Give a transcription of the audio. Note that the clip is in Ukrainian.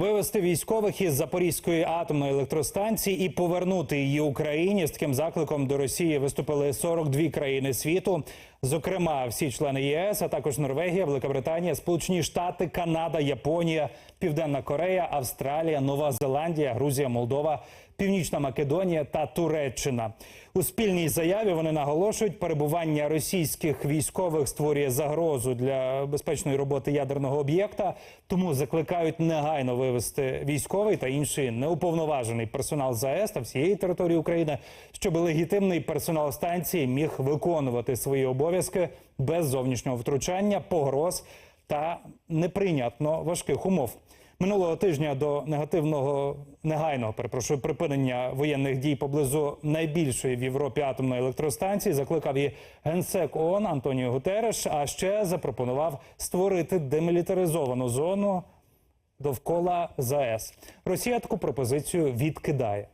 Вивести військових із Запорізької атомної електростанції і повернути її Україні. З таким закликом до Росії виступили 42 країни світу, зокрема всі члени ЄС, а також Норвегія, Великобританія, Сполучені Штати, Канада, Японія, Південна Корея, Австралія, Нова Зеландія, Грузія, Молдова, Північна Македонія та Туреччина. У спільній заяві вони наголошують, перебування російських військових створює загрозу для безпечної роботи ядерного об'єкта, тому закликають негайно вивести військовий та інший неуповноважений персонал ЗАЕС та всієї території України, щоб легітимний персонал станції міг виконувати свої обов'язки без зовнішнього втручання, погроз та неприйнятно важких умов. Минулого тижня до негативного негайного перепрошую припинення воєнних дій поблизу найбільшої в Європі атомної електростанції закликав і генсек ООН Антоніо Гутереш. А ще запропонував створити демілітаризовану зону довкола ЗАЕС. Росія таку пропозицію відкидає.